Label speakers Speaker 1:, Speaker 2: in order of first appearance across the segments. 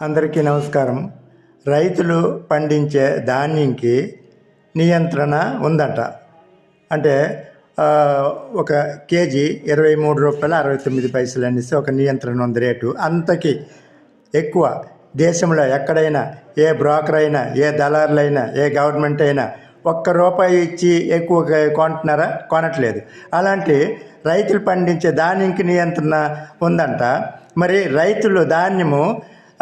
Speaker 1: అందరికీ నమస్కారం. రైతులు పండించే ధాన్యంకి నియంత్రణ ఉందంట. అంటే ఒక కేజీ ఇరవై మూడు రూపాయల అరవై తొమ్మిది పైసలు అనేసి ఒక నియంత్రణ ఉంది రేటు. అంతకి ఎక్కువ దేశంలో ఎక్కడైనా ఏ బ్రోకర్ అయినా ఏ దళారులైనా ఏ గవర్నమెంట్ అయినా ఒక్క రూపాయి ఇచ్చి ఎక్కువ కొంటున్నారా? కొనట్లేదు. అలాంటి రైతులు పండించే ధాన్యంకి నియంత్రణ ఉందంట. మరి రైతులు ధాన్యము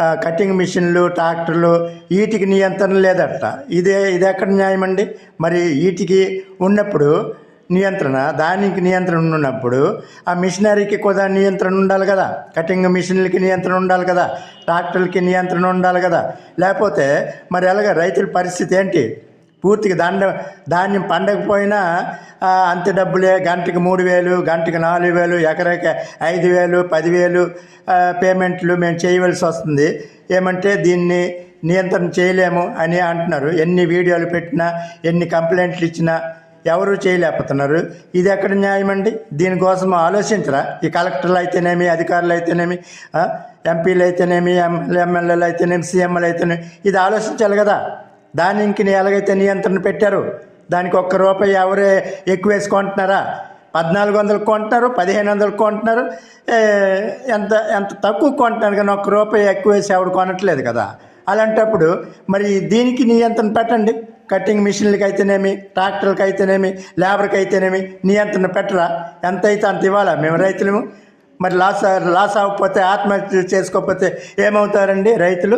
Speaker 1: కటింగ్ మిషన్లు ట్రాక్టర్లు వీటికి నియంత్రణ లేదట. ఇదే ఇది ఎక్కడ న్యాయం అండి మరి వీటికి ఉన్నప్పుడు నియంత్రణ దానికి నియంత్రణ ఉన్నప్పుడు ఆ మిషనరీకి కూడా నియంత్రణ ఉండాలి కదా. కటింగ్ మిషన్లకి నియంత్రణ ఉండాలి కదా. ట్రాక్టర్లకి నియంత్రణ ఉండాలి కదా. లేకపోతే మరి ఎలాగ రైతుల పరిస్థితి ఏంటి? పూర్తిగా దండ ధాన్యం పండకపోయినా అంత డబ్బులే. గంటకి మూడు వేలు గంటకి నాలుగు వేలు ఎకరాకి ఐదు వేలు పదివేలు పేమెంట్లు మేము చేయవలసి వస్తుంది. ఏమంటే దీన్ని నియంత్రణ చేయలేము అని అంటున్నారు. ఎన్ని వీడియోలు పెట్టినా ఎన్ని కంప్లైంట్లు ఇచ్చినా ఎవరు చేయలేకపోతున్నారు. ఇది ఎక్కడ న్యాయం అండి? దీనికోసం ఆలోచించరా? ఈ కలెక్టర్లు అయితేనేమి అధికారులు అయితేనేమి ఎంపీలు అయితేనేమి ఎమ్మెల్యే ఎమ్మెల్యేలు అయితేనేమి సీఎంలు అయితేనేమి? ఇది ఆలోచించాలి కదా. దానికి ఎలాగైతే నియంత్రణ పెట్టారు దానికి ఒక్క రూపాయి ఎవరే ఎక్కువ వేసి కొంటున్నారా పద్నాలుగు వందలు కొంటున్నారు పదిహేను వందలు కొంటున్నారు ఎంత ఎంత తక్కువ కొంటున్నారు కానీ ఒక్క రూపాయి ఎక్కువ వేసి ఎవడు కొనట్లేదు కదా? అలాంటప్పుడు మరి దీనికి నియంత్రణ పెట్టండి. కటింగ్ మిషన్లకి అయితేనేమి ట్రాక్టర్లకి అయితేనేమి లేబర్కి అయితేనేమి నియంత్రణ పెట్టరా? ఎంత అయితే అంత ఇవ్వాలా మేము రైతులము? మరి లాస్ లాస్ అవ్వకపోతే ఆత్మహత్య చేసుకోకపోతే ఏమవుతారండి రైతులు?